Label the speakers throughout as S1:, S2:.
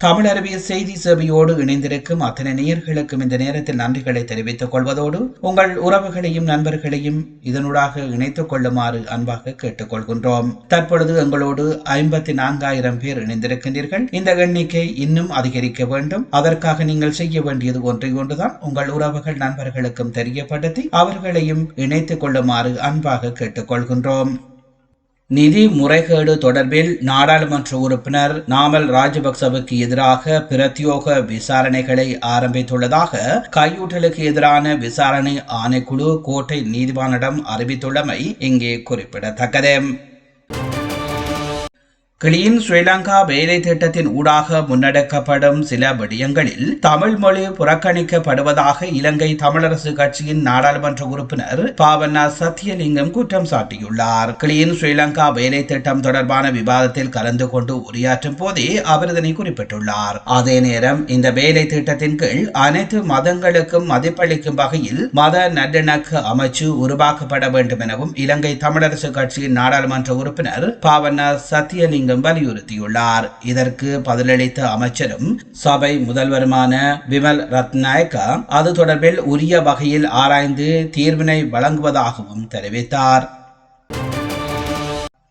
S1: தமிழருவிய செய்தி சேவையோடு இணைந்திருக்கும் அத்தனை நேயர்களுக்கும் இந்த நேரத்தில் நன்றிகளை தெரிவித்துக் கொள்வதோடு உங்கள் உறவுகளையும் நண்பர்களையும் இதனூடாக இணைத்துக் கொள்ளுமாறு அன்பாக கேட்டுக்கொள்கின்றோம் தற்பொழுது எங்களோடு ஐம்பத்தி நான்காயிரம் பேர் இணைந்திருக்கின்றீர்கள். இந்த எண்ணிக்கை இன்னும் அதிகரிக்க வேண்டும். அதற்காக நீங்கள் செய்ய வேண்டியது ஒன்றை ஒன்றுதான். உங்கள் உறவுகள் நண்பர்களுக்கும் தெரியப்படுத்தி அவர்களையும் இணைத்துக் கொள்ளுமாறு அன்பாக கேட்டுக்கொள்கின்றோம் நிதி முறைகேடு தொடர்பில் நாடாளுமன்ற உறுப்பினர் நாமல் ராஜபக்சவுக்கு எதிராக பிரத்யோக விசாரணைகளை ஆரம்பித்துள்ளதாக கையூட்டலுக்கு எதிரான விசாரணை ஆணைக்குழு கோட்டை நீதிவானிடம் அறிவித்துள்ளமை இங்கே குறிப்பிடத்தக்கது. கிளீன் ஸ்ரீலங்கா வேலை திட்டத்தின் ஊடாக முன்னெடுக்கப்படும் சில விடயங்களில் தமிழ் மொழி புறக்கணிக்கப்படுவதாக இலங்கை தமிழரசு கட்சியின் நாடாளுமன்ற உறுப்பினர் பாவனா சத்யலிங்கம் குற்றம் சாட்டியுள்ளார். கிளீன் ஸ்ரீலங்கா வேலை திட்டம் தொடர்பான விவாதத்தில் கலந்து கொண்டு உரையாற்றும் போதே அவர் இதனை குறிப்பிட்டுள்ளார். அதே நேரம் இந்த வேலை திட்டத்தின் கீழ் அனைத்து மதங்களுக்கும் மதிப்பளிக்கும் வகையில் மத நல்லிணக்க அமைச்சு உருவாக்கப்பட வேண்டும் எனவும் இலங்கை தமிழரசு கட்சியின் நாடாளுமன்ற உறுப்பினர் பாவனா சத்யலிங்கம் என்றும் வலியுறுத்தியுள்ளார். இதற்கு பதிலளித்த அமைச்சரும் சபை முதல்வருமான விமல் ரத்நாயக்கா அது தொடர்பில் உரிய வகையில் ஆராய்ந்து தீர்வினை வழங்குவதாகவும் தெரிவித்தார்.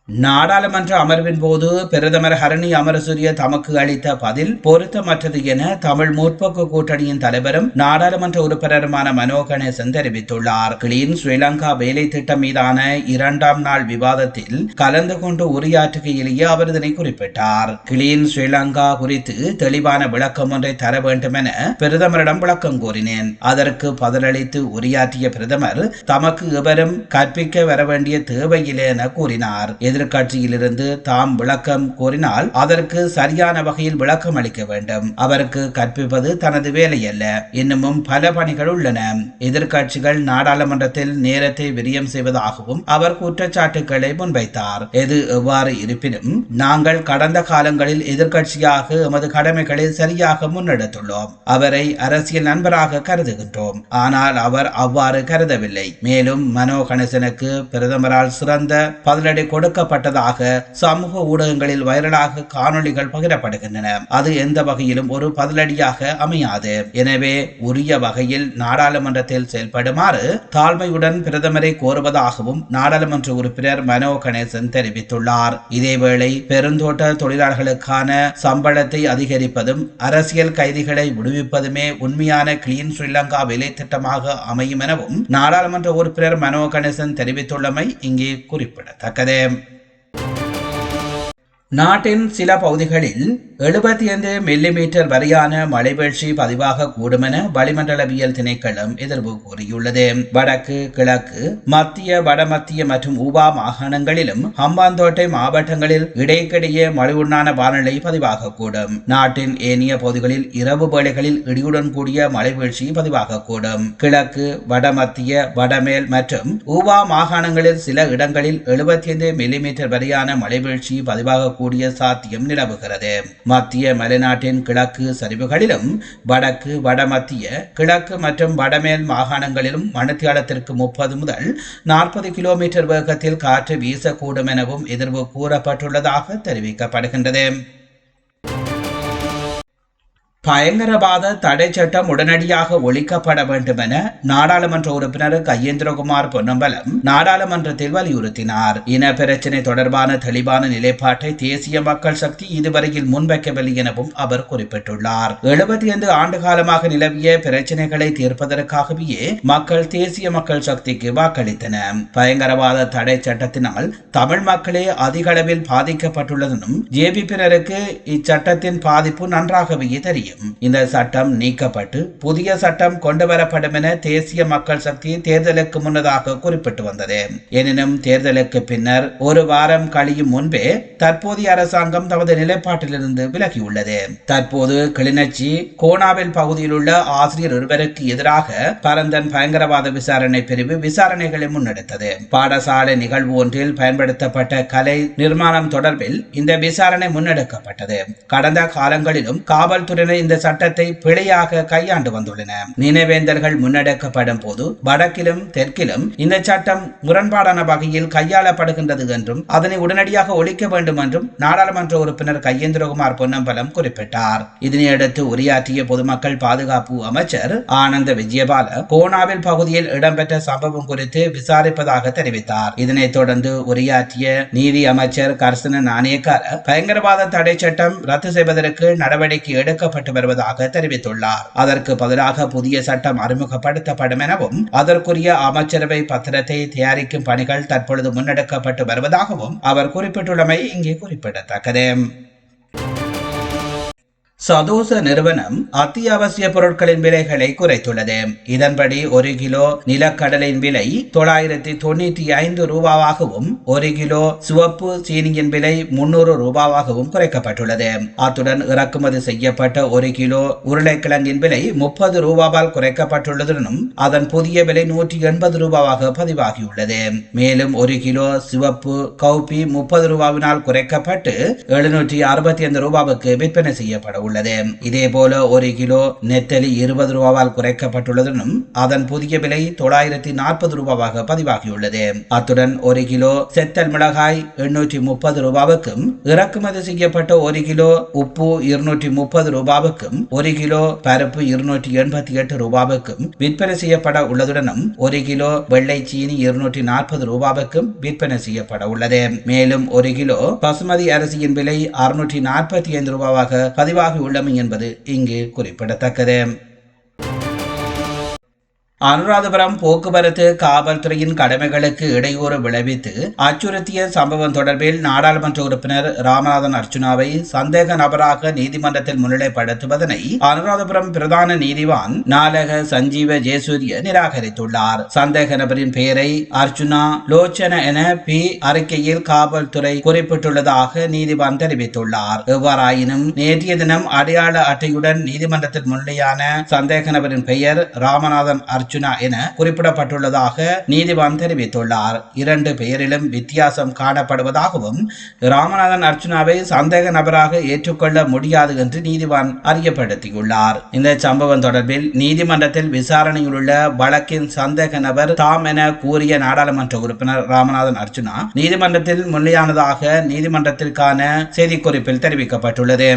S1: நாடாளுமன்ற அமர்வின் போது பிரதமர் ஹரணி அமரசூரிய தமக்கு அளித்த பதில் பொருத்தமற்றது என தமிழ் முற்போக்கு கூட்டணியின் தலைவரும் நாடாளுமன்ற உறுப்பினருமான மனோ கணேசன் தெரிவித்துள்ளார். கிளீன் ஸ்ரீலங்கா வேலை திட்டம் மீதான இரண்டாம் நாள் விவாதத்தில் கலந்து கொண்டு உரையாற்றுகையிலேயே அவர் இதனை குறிப்பிட்டார். கிளீன் ஸ்ரீலங்கா குறித்து தெளிவான விளக்கம் ஒன்றை தர வேண்டும் என பிரதமரிடம் விளக்கம் கோரினேன். அதற்கு பதிலளித்து உரையாற்றிய பிரதமர் தமக்கு எவரும் கற்பிக்க வர வேண்டிய தேவையில்லை என கூறினார். எதிர்கட்சியிலிருந்து தாம் விளக்கம் கோரினால் அதற்கு சரியான வகையில் விளக்கம் அளிக்க வேண்டும். அவருக்கு கற்பிப்பது தனது வேலை அல்ல இன்னமும் பல பணிகள் உள்ளன. எதிர்கட்சிகள் நாடாளுமன்றத்தில் நேரத்தை விரியம் செய்வதாகவும் அவர் குற்றச்சாட்டுகளை முன்வைத்தார். எது எவ்வாறு இருப்பினும் நாங்கள் கடந்த காலங்களில் எதிர்கட்சியாக எமது கடமைகளை சரியாக முன்னெடுத்துள்ளோம். அவரை அரசியல் நண்பராக கருதுகின்றோம். ஆனால் அவர் அவ்வாறு கருதவில்லை. மேலும் மனோ கணேசனுக்கு பிரதமரால் சிறந்த பதிலடி கொடுக்க கொடுக்கப்பட்டதாக சமூக ஊடகங்களில் வைரலாக காணொளிகள் பகிரப்படுகின்றன. அது எந்த வகையிலும் ஒரு பதிலடியாக அமையாது. எனவே உரிய வகையில் நாடாளுமன்றத்தில் செயல்படுமாறு தாழ்மையுடன் பிரதமரை கோருவதாகவும் நாடாளுமன்ற உறுப்பினர் மனோ கணேசன் தெரிவித்துள்ளார். இதேவேளை பெருந்தோட்ட தொழிலாளர்களுக்கான சம்பளத்தை அதிகரிப்பதும் அரசியல் கைதிகளை விடுவிப்பதுமே உண்மையான கிளீன் ஸ்ரீலங்கா வேலை திட்டமாக அமையும் எனவும் நாடாளுமன்ற உறுப்பினர் மனோ கணேசன் தெரிவித்துள்ளமை இங்கே குறிப்பிடத்தக்கது. நாட்டின் சில பகுதிகளில் எழுபத்தி ஐந்து மில்லிமீட்டர் வரையான மழை வீழ்ச்சி பதிவாக கூடும் என வளிமண்டலவியல் திணைக்களம் எதிர்ப்பு கூறியுள்ளது. வடக்கு கிழக்கு மத்திய வடமத்திய மற்றும் ஊபா மாகாணங்களிலும் ஹம்பாந்தோட்டை மாவட்டங்களில் இடைக்கிடையே மழையுண்டான வானிலை பதிவாகக்கூடும் நாட்டின் ஏனைய பகுதிகளில் இரவு வேளைகளில் இடியுடன் கூடிய மழை வீழ்ச்சி பதிவாகக்கூடும் கிழக்கு வடமத்திய வடமேல் மற்றும் ஊபா மாகாணங்களில் சில இடங்களில் எழுபத்தி ஐந்து மில்லிமீட்டர் வரையான மழை வீழ்ச்சி பதிவாக கூடிய சாத்தியம் நிலவுகிறது. மத்திய மலைநாட்டின் கிழக்கு சரிவுகளிலும் வடக்கு வடமத்திய கிழக்கு மற்றும் வடமேல் மாகாணங்களிலும் மணித்தியாலத்திற்கு முப்பது முதல் நாற்பது கிலோமீட்டர் வேகத்தில் காற்று வீசக்கூடும் எனவும் எதிர்வு கூறப்பட்டுள்ளதாக தெரிவிக்கப்படுகின்றது. பயங்கரவாத தடை சட்டம் உடனடியாக ஒழிக்கப்பட வேண்டும் என நாடாளுமன்ற உறுப்பினர் கையேந்திரகுமார் பொன்னம்பலம் நாடாளுமன்றத்தில் வலியுறுத்தினார் இன பிரச்சினை தொடர்பான தெளிவான நிலைப்பாட்டை தேசிய மக்கள் சக்தி இதுவரையில் முன்வைக்கவில்லை எனவும் அவர் குறிப்பிட்டுள்ளார். எழுபத்தி ஐந்து ஆண்டு காலமாக நிலவிய பிரச்சினைகளை தீர்ப்பதற்காகவே மக்கள் தேசிய மக்கள் சக்திக்கு வாக்களித்தனர். பயங்கரவாத தடை சட்டத்தினால் தமிழ் மக்களே அதிக அளவில் ஜேபி ஜேபிபினருக்கு இச்சட்டத்தின் பாதிப்பு நன்றாகவே தெரியும். முடியும் இந்த சட்டம் நீக்கப்பட்டு புதிய சட்டம் கொண்டு வரப்படும் என தேசிய மக்கள் சக்தி தேர்தலுக்கு முன்னதாக குறிப்பிட்டு வந்தது. எனினும் தேர்தலுக்கு பின்னர் ஒரு வாரம் கழியும் முன்பே தற்போதைய அரசாங்கம் தமது நிலைப்பாட்டிலிருந்து விலகியுள்ளது. தற்போது கிளிநொச்சி கோணாவில் பகுதியில் உள்ள ஆசிரியர் ஒருவருக்கு எதிராக பரந்தன் பயங்கரவாத விசாரணை பிரிவு விசாரணைகளை முன்னெடுத்தது. பாடசாலை நிகழ்வு ஒன்றில் பயன்படுத்தப்பட்ட கலை நிர்மாணம் தொடர்பில் இந்த விசாரணை முன்னெடுக்கப்பட்டது. கடந்த காலங்களிலும் காவல்துறையினர் இந்த சட்டத்தை பிழையாக கையாண்டு வந்துள்ளன. நினைவேந்தல்கள் முன்னெடுக்கப்படும் போது வடக்கிலும் தெற்கிலும் இந்த சட்டம் முரண்பாடான வகையில் கையாளப்படுகின்றது என்றும் அதனை உடனடியாக ஒழிக்க வேண்டும் என்றும் நாடாளுமன்ற உறுப்பினர் கையேந்திரகுமார் பொன்னம்பலம் குறிப்பிட்டார். இதனையடுத்து உரையாற்றிய பொதுமக்கள் பாதுகாப்பு அமைச்சர் ஆனந்த விஜயபால கோனாவில் பகுதியில் இடம்பெற்ற சம்பவம் குறித்து விசாரிப்பதாக தெரிவித்தார். இதனைத் தொடர்ந்து உரையாற்றிய நீதி அமைச்சர் கர்சன நாணயக்கார பயங்கரவாத தடை சட்டம் ரத்து செய்வதற்கு நடவடிக்கை எடுக்கப்பட்டு வருவதாக தெரிவித்துள்ளார். அதற்கு பதிலாக புதிய சட்டம் அறிமுகப்படுத்தப்படும் எனவும் அதற்குரிய அமைச்சரவை பத்திரத்தை தயாரிக்கும் பணிகள் தற்பொழுது முன்னெடுக்கப்பட்டு வருவதாகவும் அவர் குறிப்பிட்டுள்ளமை இங்கே குறிப்பிடத்தக்கது. சதோச நிறுவனம் அத்தியாவசிய பொருட்களின் விலைகளை குறைத்துள்ளது. இதன்படி ஒரு கிலோ நிலக்கடலின் விலை தொள்ளாயிரத்தி தொண்ணூற்றி ஐந்து ரூபாவாகவும் ஒரு கிலோ சிவப்பு சீனியின் விலை முன்னூறு ரூபாவாகவும் குறைக்கப்பட்டுள்ளது. அத்துடன் இறக்குமதி செய்யப்பட்ட ஒரு கிலோ உருளைக்கிழங்கின் விலை முப்பது ரூபாவால் குறைக்கப்பட்டுள்ளதுடனும் அதன் புதிய விலை நூற்றி எண்பது ரூபாவாக பதிவாகியுள்ளது. மேலும் ஒரு கிலோ சிவப்பு கௌபி முப்பது ரூபாவினால் குறைக்கப்பட்டு எழுநூற்றி அறுபத்தி ஐந்து ரூபாவுக்கு விற்பனை செய்யப்பட உள்ளது. இதேபோல ஒரு கிலோ நெத்தலி இருபது ரூபாவால் குறைக்கப்பட்டுள்ளதும் அதன் புதிய விலை தொள்ளாயிரத்தி நாற்பது ரூபாவாக பதிவாகியுள்ளது. அத்துடன் ஒரு கிலோ செத்தல் மிளகாய் எண்ணூற்றி முப்பது ரூபாவுக்கும் இறக்குமதி செய்யப்பட்ட ஒரு கிலோ உப்பு இருநூற்றி முப்பது ரூபாவுக்கும் ஒரு கிலோ பருப்பு இருநூற்றி எண்பத்தி எட்டு ரூபாவுக்கும் விற்பனை செய்யப்பட உள்ளதுடனும் ஒரு கிலோ வெள்ளை சீனி இருநூற்றி நாற்பது ரூபாவுக்கும் விற்பனை செய்யப்பட உள்ளது. மேலும் ஒரு கிலோ பசுமதி அரிசியின் விலை அறுநூற்றி நாற்பத்தி ஐந்து ரூபாவாக பதிவாகி உள்ளமை என்பது இங்கு குறிப்பிடத்தக்கது. அனுராதபுரம் போக்குவரத்து காவல்துறையின் கடமைகளுக்கு இடையூறு விளைவித்து அச்சுறுத்திய சம்பவம் தொடர்பில் நாடாளுமன்ற உறுப்பினர் ராமநாதன் அர்ச்சுனாவை சந்தேக நபராக நீதிமன்றத்தில் முன்னிலைப்படுத்துவதனை அனுராதபுரம் பிரதான நீதிவான் நாலக சஞ்சீவ ஜெயசூரிய நிராகரித்துள்ளார். சந்தேக நபரின் பெயரை அர்ச்சுனா லோச்சன என பி அறிக்கையில் காவல்துறை குறிப்பிட்டுள்ளதாக நீதிவான் தெரிவித்துள்ளார். எவ்வாறாயினும் நேற்றைய தினம் அடையாள அட்டையுடன் நீதிமன்றத்தில் முன்னிலையான சந்தேக நபரின் பெயர் ராமநாதன் அர்ஜுனா என குறிப்பிடப்பட்டுள்ளதாக நீதிவான் தெரிவித்துள்ளார். இரண்டு பெயரிலும் வித்தியாசம் காணப்படுவதாகவும் ராமநாதன் அர்ச்சுனாவை சந்தேக நபராக ஏற்றுக்கொள்ள முடியாது என்று நீதிவான் அறியப்படுத்தியுள்ளார். இந்த சம்பவம் தொடர்பில் நீதிமன்றத்தில் விசாரணையில் உள்ள வழக்கின் சந்தேக நபர் தாம் என கூறிய நாடாளுமன்ற உறுப்பினர் ராமநாதன் அர்ச்சுனா நீதிமன்றத்தில் முன்னிலையானதாக நீதிமன்றத்திற்கான செய்திக்குறிப்பில் தெரிவிக்கப்பட்டுள்ளது.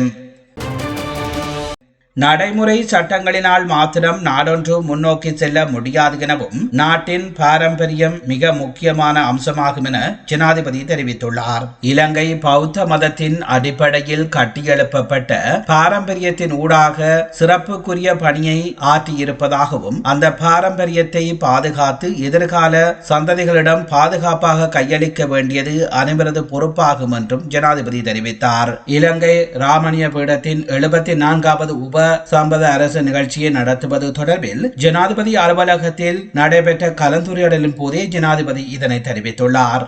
S1: நடைமுறை சட்டங்களினால் மாத்திரம் நாடொன்று முன்னோக்கி செல்ல முடியாது எனவும் நாட்டின் பாரம்பரியம் மிக முக்கியமான அம்சமாகும் என ஜனாதிபதி தெரிவித்துள்ளார். இலங்கை பௌத்த மதத்தின் அடிப்படையில் கட்டியெழுப்பப்பட்ட பாரம்பரியத்தின் ஊடாக சிறப்புக்குரிய பணியை ஆற்றியிருப்பதாகவும் அந்த பாரம்பரியத்தை பாதுகாத்து எதிர்கால சந்ததிகளிடம் பாதுகாப்பாக கையளிக்க வேண்டியது அனைவரது பொறுப்பாகும் என்றும் ஜனாதிபதி தெரிவித்தார். இலங்கை ராமணிய பீடத்தின் எழுபத்தி நான்காவது உப சம்பத அரசு நிகழ்ச்சியை நடத்துவது தொடர்பில் ஜனாதிபதி அலுவலகத்தில் நடைபெற்ற கலந்துரையாடலின் போதே ஜனாதிபதி இதனை தெரிவித்துள்ளார்.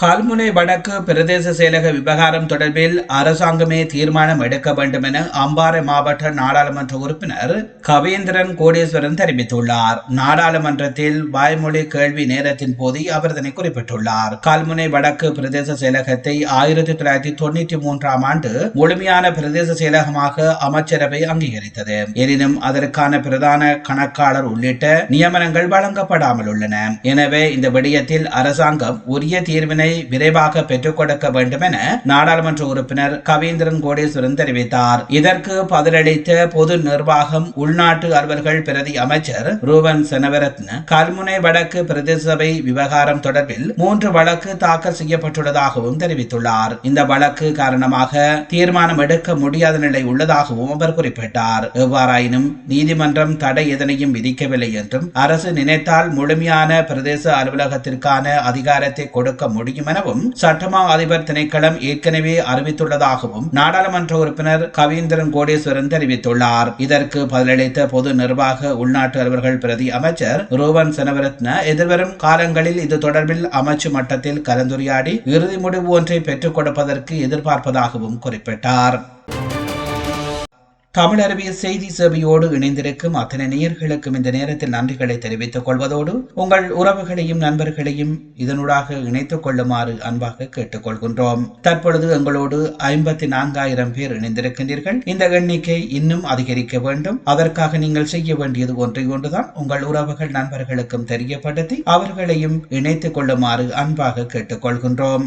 S1: கால்முனை வடக்கு பிரதேச செயலக விவகாரம் தொடர்பில் அரசாங்கமே தீர்மானம் எடுக்க வேண்டும் என அம்பாறை மாவட்ட நாடாளுமன்ற உறுப்பினர் கவேந்திரன் கோடீஸ்வரன் தெரிவித்துள்ளார். நாடாளுமன்றத்தில் வாய்மொழி கேள்வி நேரத்தின் போது அவர் இதனை குறிப்பிட்டுள்ளார். கால்முனை வடக்கு பிரதேச செயலகத்தை ஆயிரத்தி தொள்ளாயிரத்தி தொண்ணூற்றி மூன்றாம் ஆண்டு முழுமையான பிரதேச செயலகமாக அமைச்சரவை அங்கீகரித்தது. எனினும் அதற்கான பிரதான கணக்காளர் உள்ளிட்ட நியமனங்கள் வழங்கப்படாமல் உள்ளன. எனவே இந்த விடயத்தில் அரசாங்கம் உரிய தீர்வினை விரைவாக பெற்றுக் கொடுக்க வேண்டும் என நாடாளுமன்ற உறுப்பினர் கவீந்திரன் கோடீஸ்வரன் தெரிவித்தார். இதற்கு பதிலளித்த பொது நிர்வாகம் உள்நாட்டு அலுவல்கள் பிரதி அமைச்சர் ரூபன் செனவரத்ன கல்முனை வடக்கு பிரதேசபை விவகாரம் தொடர்பில் மூன்று வழக்கு தாக்கல் செய்யப்பட்டுள்ளதாகவும் தெரிவித்துள்ளார். இந்த வழக்கு காரணமாக தீர்மானம் எடுக்க முடியாத நிலை உள்ளதாகவும் அவர் குறிப்பிட்டார். எவ்வாறாயினும் நீதிமன்றம் தடை எதனையும் விதிக்கவில்லை என்றும் அரசு நினைத்தால் முழுமையான பிரதேச அலுவலகத்திற்கான அதிகாரத்தை கொடுக்க முடியும் எனவும் சட்டமா அதிபர் திணைக்களம் ஏற்கனவே அறிவித்துள்ளதாகவும் நாடாளுமன்ற உறுப்பினர் கவீந்திரன் கோடேஸ்வரன் தெரிவித்துள்ளார். இதற்கு பதிலளித்த பொது நிர்வாக உள்நாட்டு அலுவலர்கள் பிரதி அமைச்சர் ரூபன் செனவரத்ன எதிர்வரும் காலங்களில் இது தொடர்பில் அமைச்சு மட்டத்தில் கலந்துரையாடி இறுதி முடிவு ஒன்றை பெற்றுக் கொடுப்பதற்கு எதிர்பார்ப்பதாகவும் குறிப்பிட்டார். தமிழ் அறிவியல் செய்தி சேவையோடு இணைந்திருக்கும் அத்தனை நேயர்களுக்கும் இந்த நேரத்தில் நன்றிகளை தெரிவித்துக் கொள்வதோடு உங்கள் உறவுகளையும் நண்பர்களையும் இதனூடாக இணைத்துக் கொள்ளுமாறு அன்பாக கேட்டுக்கொள்கின்றோம் தற்பொழுது எங்களோடு ஐம்பத்தி நான்காயிரம் பேர் இணைந்திருக்கின்றீர்கள். இந்த எண்ணிக்கை இன்னும் அதிகரிக்க வேண்டும். அதற்காக நீங்கள் செய்ய வேண்டியது ஒன்றை ஒன்றுதான். உங்கள் உறவுகள் நண்பர்களுக்கும் தெரியப்படுத்தி அவர்களையும் இணைத்துக் கொள்ளுமாறு அன்பாக கேட்டுக்கொள்கின்றோம்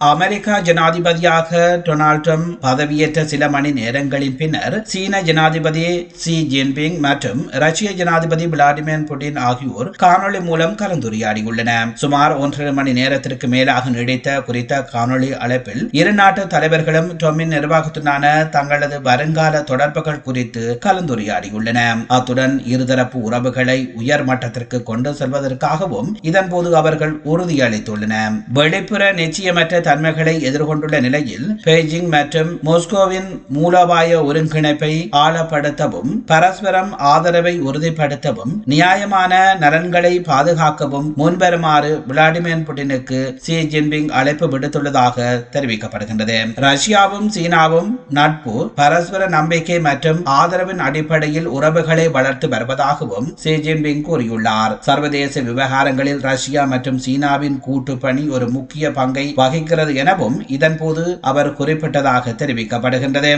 S1: அமெரிக்கா ஜனாதிபதியாக டொனால்ட் ட்ரம்ப் பதவியேற்ற சில மணி நேரங்களின் பின்னர் சீன ஜனாதிபதி சி ஜின்பிங் மற்றும் ரஷ்ய ஜனாதிபதி விளாடிமிர் புட்டின் ஆகியோர் காணொளி மூலம் கலந்துரையாடியுள்ளனர் சுமார் ஒன்றரை மணி நேரத்திற்கு மேலாக நீடித்த குறித்த காணொளி அழைப்பில் இரு நாட்டு தலைவர்களும் ட்ரம்பின் நிர்வாகத்துடனான தங்களது வருங்கால தொடர்புகள் குறித்து கலந்துரையாடியுள்ளன. அத்துடன் இருதரப்பு உறவுகளை உயர் மட்டத்திற்கு கொண்டு செல்வதற்காகவும் இதன்போது அவர்கள் உறுதியளித்துள்ளனர். வெளிப்புற நிச்சயமற்ற தன்மைகளை எதிர்கொண்டுள்ள நிலையில் பெய்ஜிங் மற்றும் மோஸ்கோவின் மூலோபாய ஒருங்கிணைப்பை ஆழப்படுத்தவும் பரஸ்பரம் ஆதரவை உறுதிப்படுத்தவும் நியாயமான நலன்களை பாதுகாக்கவும் முன்வருமாறு விளாடிமிர் புட்டினுக்கு ஷி ஜின்பிங் அழைப்பு விடுத்துள்ளதாக தெரிவிக்கப்படுகின்றது. ரஷ்யாவும் சீனாவும் நட்பு பரஸ்பர நம்பிக்கை மற்றும் ஆதரவின் அடிப்படையில் உறவுகளை வளர்த்து வருவதாகவும் ஷி ஜின்பிங் கூறியுள்ளார். சர்வதேச விவகாரங்களில் ரஷ்யா மற்றும் சீனாவின் கூட்டு பணி ஒரு முக்கிய பங்கை வகிக்கிறது எனவும் இதன்போது அவர் குறிப்பிட்டதாக தெரிவிக்கப்படுகின்றது.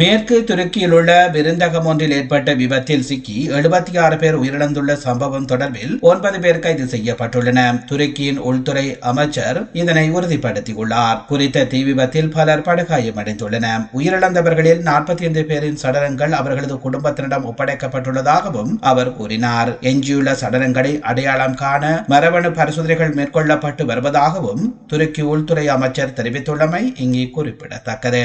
S1: மேற்கு துருக்கியில் உள்ள விருந்தகம் ஒன்றில் ஏற்பட்ட விபத்தில் சிக்கி எழுபத்தி ஆறு பேர் உயிரிழந்துள்ள சம்பவம் தொடர்பில் ஒன்பது பேர் கைது செய்யப்பட்டுள்ளன. துருக்கியின் உள்துறை அமைச்சர் இதனை உறுதிப்படுத்தியுள்ளார். குறித்த தீ விபத்தில் பலர் படுகாயமடைந்துள்ளனர். உயிரிழந்தவர்களில் நாற்பத்தி ஐந்து பேரின் சடலங்கள் அவர்களது குடும்பத்தினரிடம் ஒப்படைக்கப்பட்டுள்ளதாகவும் அவர் கூறினார். எஞ்சியுள்ள சடலங்களை அடையாளம் காண மரபணு பரிசோதனைகள் மேற்கொள்ளப்பட்டு வருவதாகவும் துருக்கி உள்துறை அமைச்சர் தெரிவித்துள்ளமை இங்கே குறிப்பிடத்தக்கது.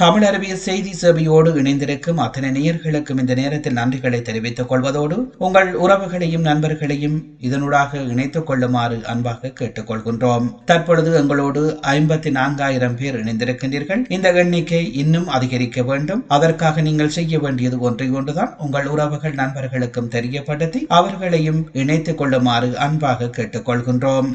S1: தமிழ் செய்தி சேவையோடு இணைந்திருக்கும் அத்தனை நேயர்களுக்கும் இந்த நேரத்தில் நன்றிகளை தெரிவித்துக் கொள்வதோடு உங்கள் உறவுகளையும் நண்பர்களையும் இதனூடாக இணைத்துக் கொள்ளுமாறு அன்பாக கேட்டுக்கொள்கின்றோம் தற்பொழுது எங்களோடு ஐம்பத்தி நான்காயிரம் பேர் இணைந்திருக்கின்றீர்கள். இந்த எண்ணிக்கை இன்னும் அதிகரிக்க வேண்டும். அதற்காக நீங்கள் செய்ய வேண்டியது ஒன்றை ஒன்றுதான். உங்கள் உறவுகள் நண்பர்களுக்கும் தெரியப்படுத்தி அவர்களையும் இணைத்துக் கொள்ளுமாறு அன்பாக கேட்டுக்கொள்கின்றோம்